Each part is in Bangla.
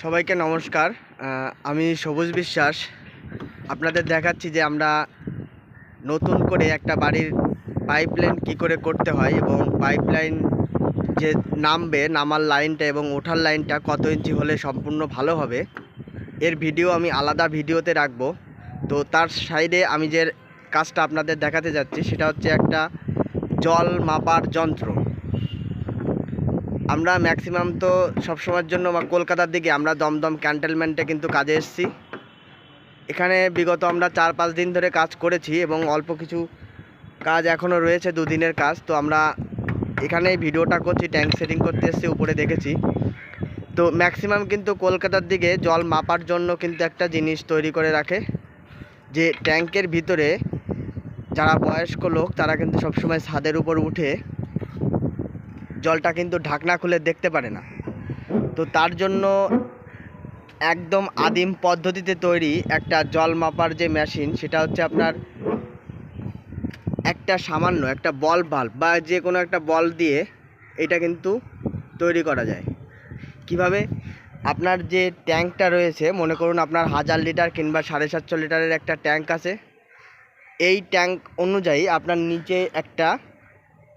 সবাইকে নমস্কার। আমি সবুজ বিশ্বাস। আপনাদের দেখাচ্ছি যে আমরা নতুন করে একটা বাড়ির পাইপলাইন কি করে করতে হয় এবং পাইপলাইন যে নামবে, নামার লাইনটা এবং ওঠার লাইনটা কত ইঞ্চি হলে সম্পূর্ণ ভালো হবে, এর ভিডিও আমি আলাদা ভিডিওতে রাখব। তো তার সাইডে আমি যে কাজটা আপনাদের দেখাতে যাচ্ছি, সেটা হচ্ছে একটা জল মাপার যন্ত্র। আমরা ম্যাক্সিমাম তো সবসময়ের জন্য বা কলকাতার দিকে আমরা দমদম ক্যান্টেলমেন্টে কিন্তু কাজে এসেছি। এখানে বিগত আমরা চার পাঁচ দিন ধরে কাজ করেছি এবং অল্প কিছু কাজ এখনও রয়েছে, দুদিনের কাজ। তো আমরা এখানে ভিডিওটা করছি ট্যাঙ্ক সেটিং করতে এসেছি, উপরে দেখেছি। তো ম্যাক্সিমাম কিন্তু কলকাতার দিকে জল মাপার জন্য কিন্তু একটা জিনিস তৈরি করে রাখে, যে ট্যাঙ্কের ভিতরে যারা বয়স্ক লোক, তারা কিন্তু সবসময় ছাদের উপর উঠে জলটা কিন্তু ঢাকনা খুলে দেখতে পারে না। তো তার জন্য একদম আদিম পদ্ধতিতে তৈরি একটা জল মাপার যে মেশিন, সেটা হচ্ছে আপনার একটা সামান্য একটা বল বাল্ব বা যে কোনো একটা বল দিয়ে এটা কিন্তু তৈরি করা যায়। কীভাবে? আপনার যে ট্যাঙ্কটা রয়েছে, মনে করুন আপনার হাজার লিটার কিংবা সাড়ে সাতশো লিটারের একটা ট্যাঙ্ক আছে, এই ট্যাঙ্ক অনুযায়ী আপনার নিচে একটা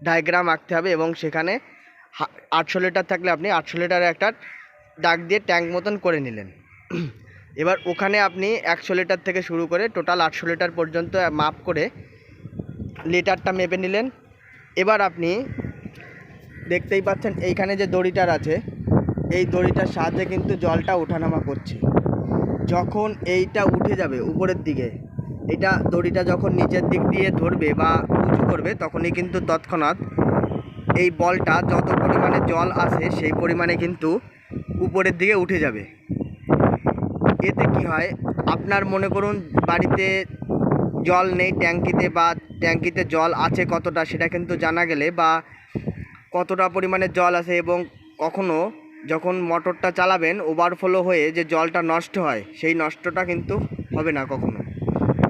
ডায়াগ্রাম আঁকতে হবে এবং সেখানে আটশো লিটার থাকলে আপনি আটশো লিটারের একটা ডাক দিয়ে ট্যাঙ্ক মতন করে নিলেন। এবার ওখানে আপনি একশো লিটার থেকে শুরু করে টোটাল আটশো লিটার পর্যন্ত মাপ করে লিটারটা মেপে নিলেন। এবার আপনি দেখতেই পাচ্ছেন এইখানে যে দড়িটার আছে, এই দড়িটার সাহায্যে কিন্তু জলটা ওঠানামা করছে। যখন এইটা উঠে যাবে উপরের দিকে, এটা দড়িটা যখন নিচের দিক দিয়ে ধরবে বা উঁচু করবে, তখনই কিন্তু তৎক্ষণাৎ এই বলটা যত পরিমাণে জল আসে, সেই পরিমাণে কিন্তু উপরের দিকে উঠে যাবে। এতে কি হয়? আপনার মনে করুন, বাড়িতে জল নেই, ট্যাঙ্কিতে বা ট্যাঙ্কিতে জল আছে কতটা, সেটা কিন্তু জানা গেলে বা কতটা পরিমাণে জল আছে এবং কখনো যখন মোটরটা চালাবেন, ওভারফ্লো হয়ে যে জলটা নষ্ট হয়, সেই নষ্টটা কিন্তু হবে না কখনো।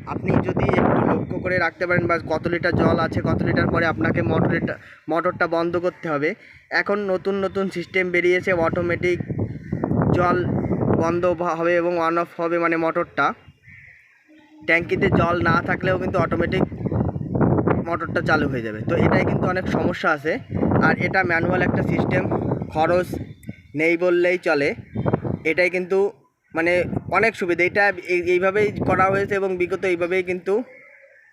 আপনি যদি করে রাখতে পারেন বা কত লিটার জল আছে, কত লিটার পরে আপনাকে মোটরটা মোটরটা বন্ধ করতে হবে। এখন নতুন নতুন সিস্টেম বেরিয়েছে অটোমেটিক জল বন্ধ হবে এবং অন অফ হবে মানে মোটরটা। ট্যাঙ্কিতে জল না থাকলেও কিন্তু অটোমেটিক মোটরটা চালু হয়ে যাবে। তো এটাই কিন্তু অনেক সমস্যা আছে। আর এটা ম্যানুয়াল একটা সিস্টেম খরচ নেই বললেই চলে। এটাই কিন্তু মানে অনেক সুবিধা। এটা এই- এইভাবেই করা হয়েছে এবং বিগত এইভাবেই কিন্তু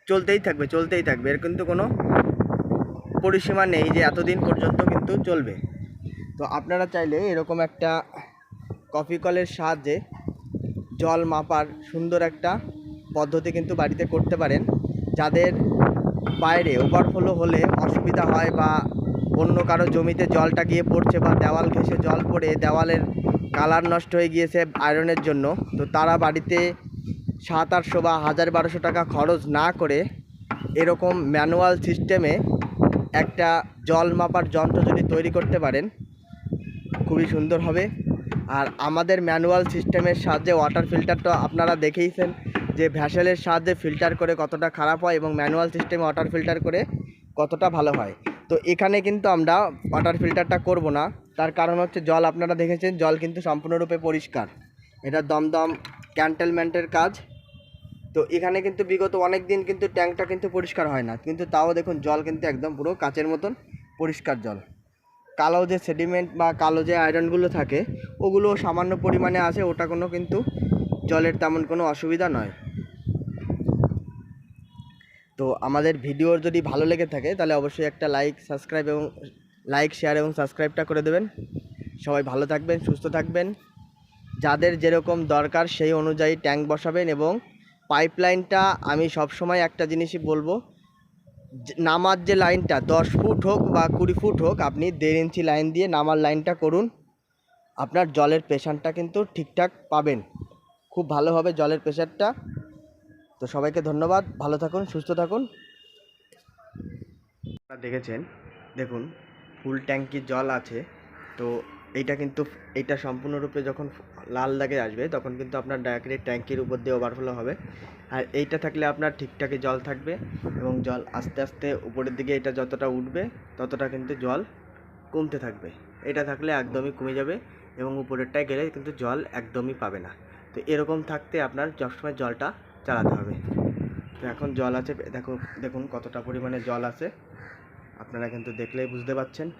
চলতেই থাকবে চলতেই থাকবে। এর কিন্তু কোনো পরিসীমা নেই যে এতদিন পর্যন্ত কিন্তু চলবে। তো আপনারা চাইলে এরকম একটা কফি কলের সাহায্যে জল মাপার সুন্দর একটা পদ্ধতি কিন্তু বাড়িতে করতে পারেন। যাদের বাইরে ওভারফ্লো হলে অসুবিধা হয় বা অন্য কারও জমিতে জলটা গিয়ে পড়ছে বা দেওয়াল ঘেঁষে জল পড়ে, দেওয়ালের কালার নষ্ট হয়ে গিয়েছে আয়রনের জন্য, তো তারা বাড়িতে সাত আটশো বা হাজার বারোশো টাকা খরচ না করে এরকম ম্যানুয়াল সিস্টেমে একটা জল মাপার যন্ত্র যদি তৈরি করতে পারেন, খুবই সুন্দর হবে। আর আমাদের ম্যানুয়াল সিস্টেমের সাহায্যে ওয়াটার ফিল্টারটা আপনারা দেখেইছেন যে ভ্যাসেলের সাহায্যে ফিল্টার করে কতটা খারাপ হয় এবং ম্যানুয়াল সিস্টেমে ওয়াটার ফিল্টার করে কতটা ভালো হয়। তো এখানে কিন্তু আমরা ওয়াটার ফিল্টারটা করব না। তার কারণ হচ্ছে জল আপনারা দেখেছেন, জল কিন্তু সম্পূর্ণরূপে পরিষ্কার। এটা দমদম ক্যান্টেলমেন্টের কাজ। তো এখানে কিন্তু বিগত অনেক দিন কিন্তু ট্যাঙ্কটা কিন্তু পরিষ্কার হয় না। কিন্তু তাও দেখুন জল কিন্তু একদম পুরো কাচের মতন পরিষ্কার জল। কালো যে সেডিমেন্ট বা কালো যে আয়রনগুলো থাকে, ওগুলো সামান্য পরিমাণে আছে, ওটা কোনো কিন্তু জলের তেমন কোনো অসুবিধা নয়। তো আমাদের ভিডিওর যদি ভালো লেগে থাকে, তাহলে অবশ্যই একটা লাইক সাবস্ক্রাইব এবং লাইক শেয়ার এবং সাবস্ক্রাইবটা করে দেবেন। সবাই ভালো থাকবেন, সুস্থ থাকবেন। যাদের যেরকম দরকার, সেই অনুযায়ী ট্যাঙ্ক বসাবেন এবং পাইপলাইনটা আমি সবসময় একটা জিনিসই বলব নামার যে লাইনটা, দশ ফুট হোক বা কুড়ি ফুট হোক, আপনি দেড় ইঞ্চি লাইন দিয়ে নামার লাইনটা করুন। আপনার জলের প্রেশারটা কিন্তু ঠিকঠাক পাবেন। খুব ভালো হবে জলের প্রেশারটা। তো সবাইকে ধন্যবাদ। ভালো থাকুন, সুস্থ থাকুন। দেখেছেন, দেখুন, ফুল ট্যাঙ্কির জল আছে। তো এইটা কিন্তু এইটা সম্পূর্ণরূপে যখন লাল দাগে আসবে, তখন কিন্তু আপনার ডাইরেক্ট ট্যাঙ্কির উপর দিয়ে ওভারফ্লো হবে। আর এইটা থাকলে আপনার ঠিকঠাকই জল থাকবে এবং জল আস্তে আস্তে উপরের দিকে এটা যতটা উঠবে, ততটা কিন্তু জল কমতে থাকবে। এটা থাকলে একদমই কমে যাবে এবং উপরেরটায় গেলে কিন্তু জল একদমই পাবে না। তো এরকম থাকতে আপনার সবসময় জলটা চালাতে হবে। তো এখন জল আছে, দেখো, দেখুন কতটা পরিমাণে জল আছে। আপনারা কিন্তু দেখলেই বুঝতে পারছেন।